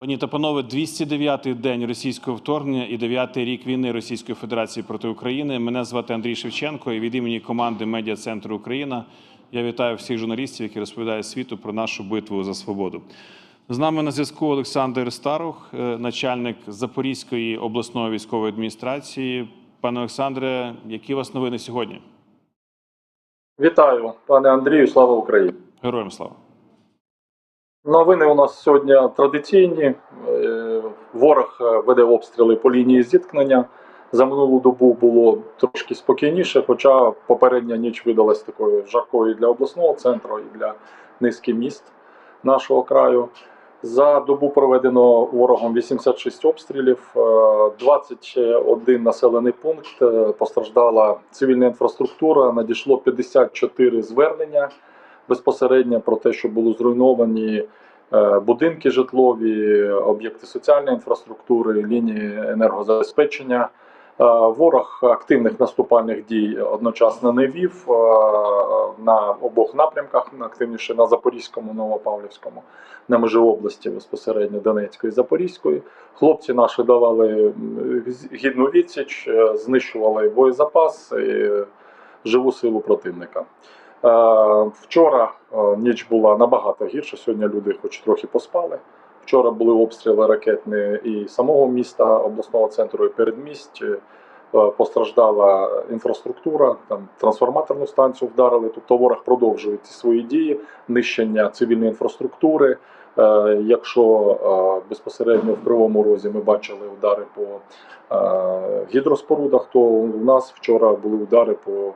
Пані та панове, 209-й день російського вторгнення і 9-й рік війни Російської Федерації проти України. Мене звати Андрій Шевченко, і від імені команди Медіа Центру Україна я вітаю всіх журналістів, які розповідають світу про нашу битву за свободу. З нами на зв'язку Олександр Старух, е, начальник Запорізької обласної військової адміністрації. Пане Олександре, які у вас новини сьогодні? Вітаю, пане Андрію, слава Україні. Героям слава! Новини у нас сьогодні традиційні. Е, Ворог е, веде обстріли по лінії зіткнення. За минулу добу було трошки спокійніше, хоча попередня ніч видалась такою жаркою для обласного центру і для низки міст нашого краю. За добу проведено ворогом 86 обстрілів, е, 21 населений пункт, е, постраждала цивільна інфраструктура, надійшло 54 звернення безпосередньо про те, що були зруйновані е, будинки житлові, об'єкти соціальної інфраструктури, лінії енергозабезпечення. Е, Ворог активних наступальних дій одночасно не вів е, на обох напрямках, активніше на Запорізькому, Новопавлівському, на межі області безпосередньо Донецької Запорізької. Хлопці наші давали гідну відсіч, знищували боєзапас і живу силу противника. Е, Вчора е, ніч була набагато гірша. Сьогодні люди хоч трохи поспали. Вчора були обстріли ракетні і самого міста, обласного центру, і передмість. Е, Постраждала інфраструктура, там трансформаторну станцію вдарили. Тобто ворог продовжує ці свої дії, нищення цивільної інфраструктури. Якщо безпосередньо в Кривому Розі ми бачили удари по гідроспорудах, то у нас вчора були удари по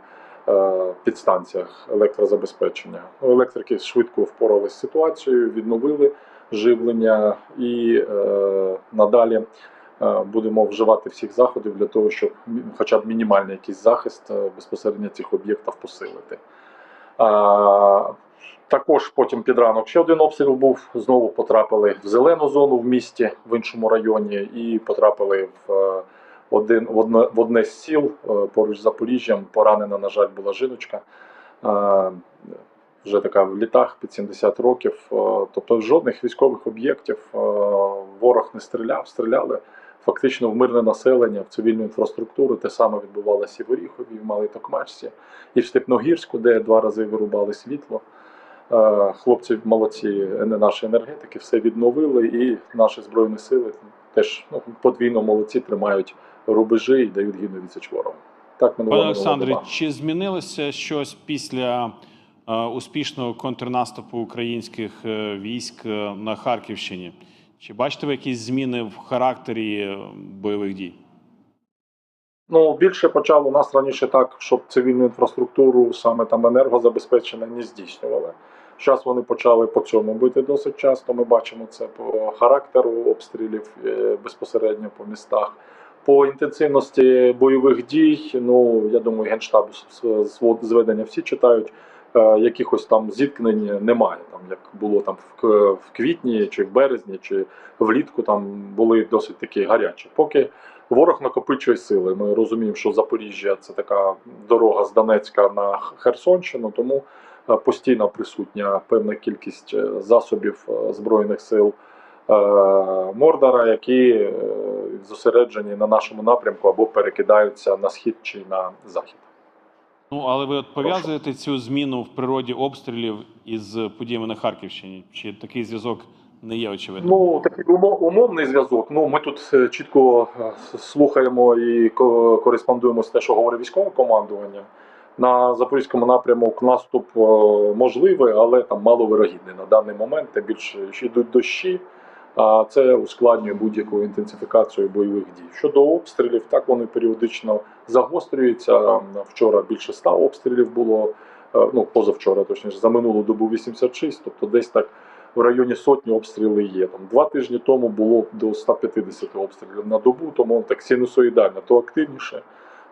підстанціях електрозабезпечення. Електрики швидко впоралися з ситуацією, відновили живлення і е, надалі е, будемо вживати всіх заходів для того, щоб хоча б мінімальний якийсь захист е, безпосередньо цих об'єктів посилити. Також потім під ранок ще один обстріл був. Знову потрапили в зелену зону в місті в іншому районі і потрапили в е, один в одне, в одне з сіл е, поруч з Запоріжжям. Поранена, на жаль, була жіночка. Е, Вже така в літах під 70 років. Е, Тобто жодних військових об'єктів ворог не стріляв, стріляли фактично в мирне населення, в цивільну інфраструктуру. Те саме відбувалося і в Оріхові, і в Малій Токмачці, і в Степногірську, де два рази вирубали світло. Хлопці молодці, е, наші енергетики, все відновили, і наші збройні сили теж ну, подвійно молодці тримають рубежі і дають гідну відсіч ворогу. Так минула Пане Олександре, чи змінилося щось після е, успішного контрнаступу українських е, військ е, на Харківщині? Чи бачите ви якісь зміни в характері е, бойових дій? Ну, більше почало у нас раніше так, щоб цивільну інфраструктуру, саме там енергозабезпечення, не здійснювали. Зараз вони почали по цьому бити досить часто. Ми бачимо це по характеру обстрілів е, безпосередньо по містах. По інтенсивності бойових дій, ну я думаю, генштаб зведення всі читають. е, Якихось там зіткнень немає. Там як було там в, квітні, чи в березні, чи влітку там були досить такі гарячі. Поки Ворог накопичує сили. Ми розуміємо, що Запоріжжя це така дорога з Донецька на Херсонщину, тому е, постійно присутня певна кількість е, засобів збройних сил Мордора, які зосереджені на нашому напрямку або перекидаються на схід чи на захід. Ну але ви от пов'язуєте цю зміну в природі обстрілів із подіями на Харківщині? Чи такий зв'язок не є очевидним? Ну, такий умо- умовний зв'язок. Ну, ми тут е, чітко е, слухаємо і кореспондуємо з те, що говорить військове командування. На запорізькому напрямок наступ е, можливий, але там маловирогідний на даний момент. Тим більше ще йдуть дощі, а це ускладнює будь-яку інтенсифікацію бойових дій. Щодо обстрілів, так вони періодично загострюються. Вчора більше 100 обстрілів було. е, Ну, позавчора, точніше, за минулу добу 86, тобто десь так в районі сотні обстріли є. Там два тижні тому було до 150 обстрілів на добу, тому так синусоїдально, то активніше,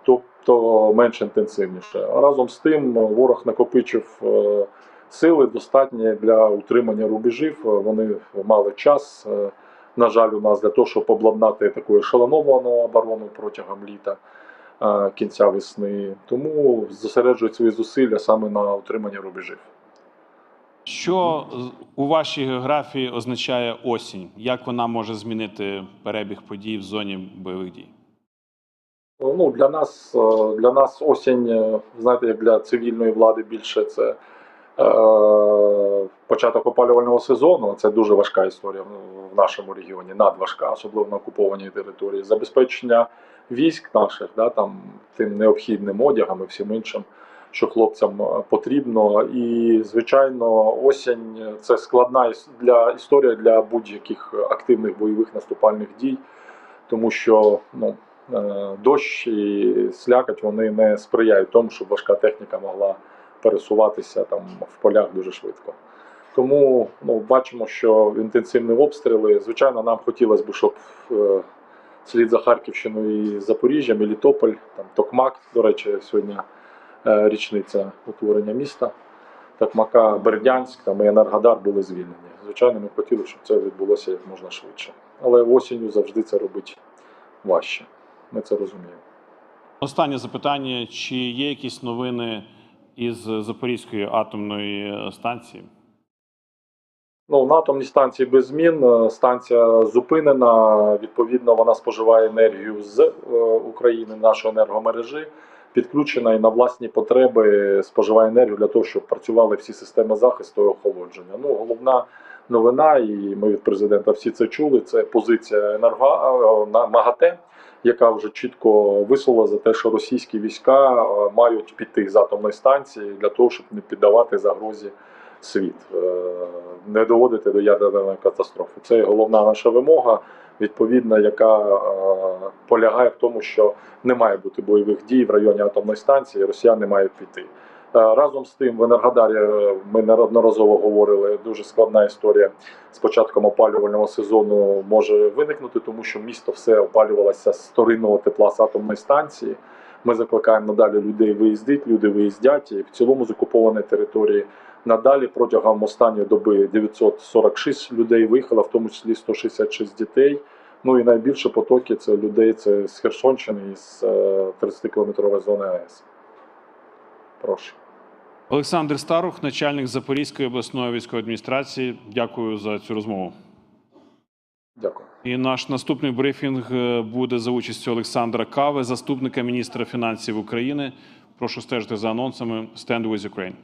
то, то менш інтенсивніше. А разом з тим е, ворог накопичив е, сили достатні для утримання рубежів. Е, Вони мали час. е, На жаль, у нас для того, щоб обладнати таку ешелоновану оборону протягом літа. е, Кінця весни, тому зосереджують свої зусилля саме на утриманні рубежів. Що у вашій географії означає осінь? Як вона може змінити перебіг подій в зоні бойових дій? Ну, для нас, для нас осінь, знаєте, як для цивільної влади більше це початок опалювального сезону. Це дуже важка історія в- нашому регіоні, надважка, особливо на окупованій території. Забезпечення військ наших, да, там, тим необхідним одягом і всім іншим, що хлопцям е, потрібно. І, звичайно, осінь це складна для історія для будь-яких активних бойових наступальних дій, тому що ну, е, дощ і слякоть вони не сприяють тому, щоб важка техніка могла пересуватися там в полях дуже швидко. Тому ну, бачимо, що інтенсивні обстріли. Звичайно, нам хотілося б, щоб е, слід за Харківщиною і Запоріжжя, Мелітополь, там Токмак, до речі, сьогодні е, річниця утворення міста. Токмака, Бердянськ там, і Енергодар були звільнені. Звичайно, ми хотіли, щоб це відбулося як можна швидше. Але осінню завжди це робити важче. Ми це розуміємо. Останнє запитання: чи є якісь новини із Запорізької атомної станції? Ну, на атомній станції без змін. Е, Станція зупинена. Відповідно, вона споживає енергію з е, України, нашої енергомережі, підключена і на власні потреби споживає енергію для того, щоб працювали всі системи захисту і охолодження. Ну, головна новина, і ми від президента всі це чули. Це позиція енерго е, на МАГАТЕ, яка вже чітко висловила за те, що російські війська е, мають піти з атомної станції для того, щоб не піддавати загрозі світ, е, не доводити до ядерної катастрофи. Це головна наша вимога, відповідна, яка полягає в тому, що не має бути бойових дій в районі атомної станції, росіяни мають піти. Е, Разом з тим, в Енергодарі е, ми неодноразово говорили, дуже складна історія з початком опалювального сезону може виникнути, тому що місто все опалювалося з вторинного тепла з атомної станції. Ми закликаємо надалі людей виїздити, люди виїздять. І в цілому з окупованої території надалі протягом останньої доби 946 людей виїхало, в тому числі 166 дітей. Ну і найбільше потоки це людей це з Херсонщини і з 30-кілометрової зони АЕС. Прошу. Олександр Старух, начальник Запорізької обласної військової адміністрації. Дякую за цю розмову. Дякую. І наш наступний брифінг е, буде за участю Олександра Кави, заступника міністра фінансів України. Прошу стежити за анонсами Stand with Ukraine.